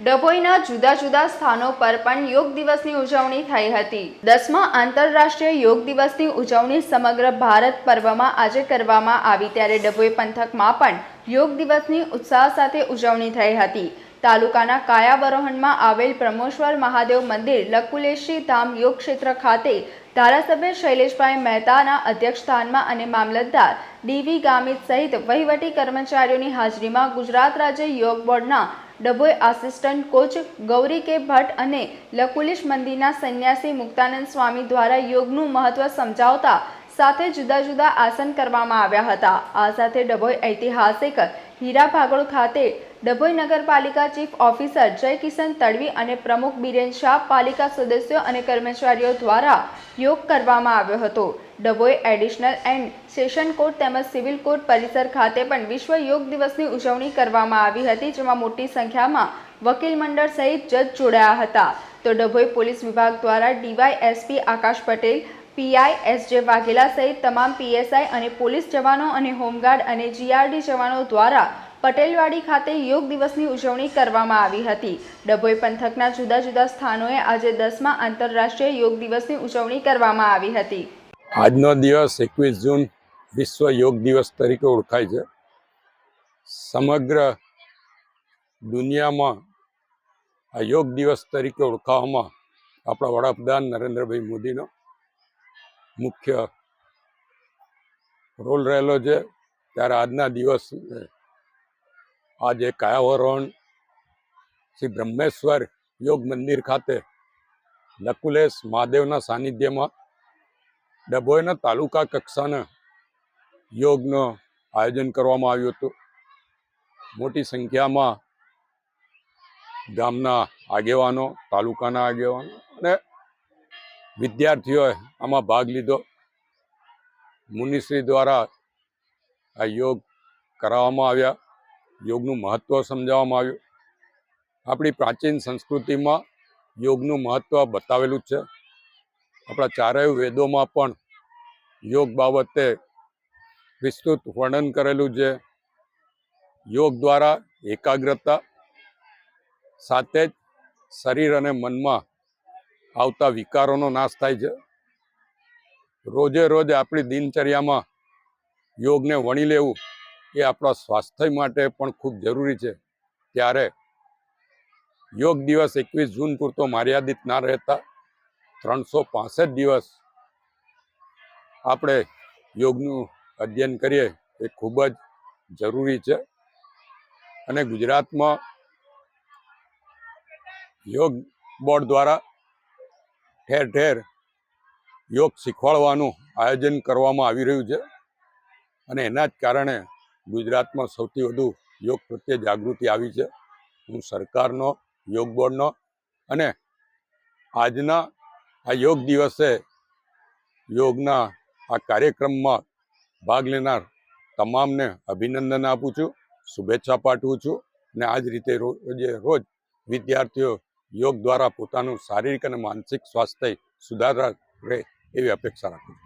ડભોઈના જુદા જુદા સ્થાનો પર પણ યોગ દિવસની ઉજવણી થઈ હતી. દસમા આંતરરાષ્ટ્રીય યોગ દિવસની ઉજવણી સમગ્ર ભારત પર્વમાં આજે કરવામાં આવી ત્યારે ડભોઈ પંથકમાં પણ યોગ દિવસની ઉત્સાહ સાથે ઉજવણી થઈ હતી. તાલુકાના કાયાવરોહણમાં આવેલ પ્રમોશ્વર મહાદેવ મંદિર લકુલેશી ધામ યોગ ક્ષેત્ર ખાતે ધારાસભ્ય શૈલેષભાઈ મહેતાના અધ્યક્ષસ્થાનમાં અને મામલતદાર ડીવી ગામિત સહિત વહીવટી કર્મચારીઓની હાજરીમાં ગુજરાત રાજ્ય યોગ બોર્ડના ડભોઈ આસિસ્ટન્ટ કોચ ગૌરી કે ભટ્ટ અને લકુલિશ મંદિરના સંન્યાસી મુક્તાનંદ સ્વામી દ્વારા યોગનું મહત્વ સમજાવતા સાથે જુદા જુદા આસન કરવામાં આવ્યા હતા. આ સાથે ડભોઈ ઐતિહાસિક હીરા ભાગોળ ખાતે ડભોઈ નગરપાલિકા ચીફ ઓફિસર જય કિશન તડવી અને પ્રમુખ બિરેન શાહ પાલિકા સદસ્યો અને કર્મચારીઓ દ્વારા યોગ કરવામાં આવ્યો હતો. Dabhoi additional and session court તેમજ સિવિલ કોર્ટ પરિસર ખાતે પણ વિશ્વ યોગ દિવસની ઉજવણી કરવામાં આવી હતી, જેમાં મોટી સંખ્યામાં વકીલ મંડળ સહિત જજ જોડાયા હતા. તો ડભોઈ પોલીસ વિભાગ દ્વારા DY SP Akash Patel PI, S J Vaghela સહિત તમામ પીએસઆઈ અને પોલીસ જવાનો અને હોમગાર્ડ અને જીઆરડી જવાનો દ્વારા પટેલવાડી ખાતે યોગ દિવસની ઉજવણી કરવામાં આવી હતી. ડભોઈ પંથકના જુદા જુદા સ્થાનોએ આજે દસમા આંતરરાષ્ટ્રીય યોગ દિવસની ઉજવણી કરવામાં આવી હતી. આજનો દિવસ એકવીસ જૂન વિશ્વ યોગ દિવસ તરીકે ઓળખાય છે. સમગ્ર દુનિયામાં આ યોગ દિવસ તરીકે ઓળખાવામાં આપણા વડાપ્રધાન નરેન્દ્રભાઈ મોદીનો મુખ્ય રોલ રહેલો છે. ત્યારે આજના દિવસ, આજે કાયાવરણ શ્રી બ્રહ્મેશ્વર યોગ મંદિર ખાતે લકુલેશ મહાદેવના સાનિધ્યમાં ડભોઈના તાલુકા કક્ષાના યોગનો આયોજન કરવામાં આવ્યું હતું. મોટી સંખ્યામાં ગામના આગેવાનો, તાલુકાના આગેવાનો અને વિદ્યાર્થીઓએ આમાં ભાગ લીધો. મુનિશ્રી દ્વારા આ યોગ કરાવવામાં આવ્યા. યોગનું મહત્ત્વ સમજાવવામાં આવ્યું. આપણી પ્રાચીન સંસ્કૃતિમાં યોગનું મહત્ત્વ બતાવેલું છે. આપણા ચારેય વેદોમાં પણ યોગ બાબતે વિસ્તૃત વર્ણન કરેલું છે. યોગ દ્વારા એકાગ્રતા, સાથે જ શરીર અને મનમાં આવતા વિકારોનો નાશ થાય છે. રોજે રોજ આપણી દિનચર્યામાં યોગને વણી લેવું એ આપણા સ્વાસ્થ્ય માટે પણ ખૂબ જરૂરી છે. ત્યારે યોગ દિવસ એકવીસ જૂન પૂરતો મર્યાદિત ના રહેતા ત્રણસો પાસઠ દિવસ આપણે યોગનું અધ્યયન કરીએ એ ખૂબ જ જરૂરી છે. અને ગુજરાતમાં યોગ બોર્ડ દ્વારા ઠેર ઠેર યોગ શીખવાડવાનું આયોજન કરવામાં આવી રહ્યું છે. અને એના જ કારણે ગુજરાતમાં સૌથી વધુ યોગ પ્રત્યે જાગૃતિ આવી છે. હું સરકારનો, યોગ બોર્ડનો અને આજના આ યોગ દિવસે યોગના આ કાર્યક્રમમાં ભાગ લેનાર તમામને અભિનંદન આપું છું, શુભેચ્છા પાઠવું છું અને આ જ રીતે રોજે રોજ વિદ્યાર્થીઓ યોગ દ્વારા પોતાનું શારીરિક અને માનસિક સ્વાસ્થ્ય સુધારા રહે એવી અપેક્ષા રાખું છું.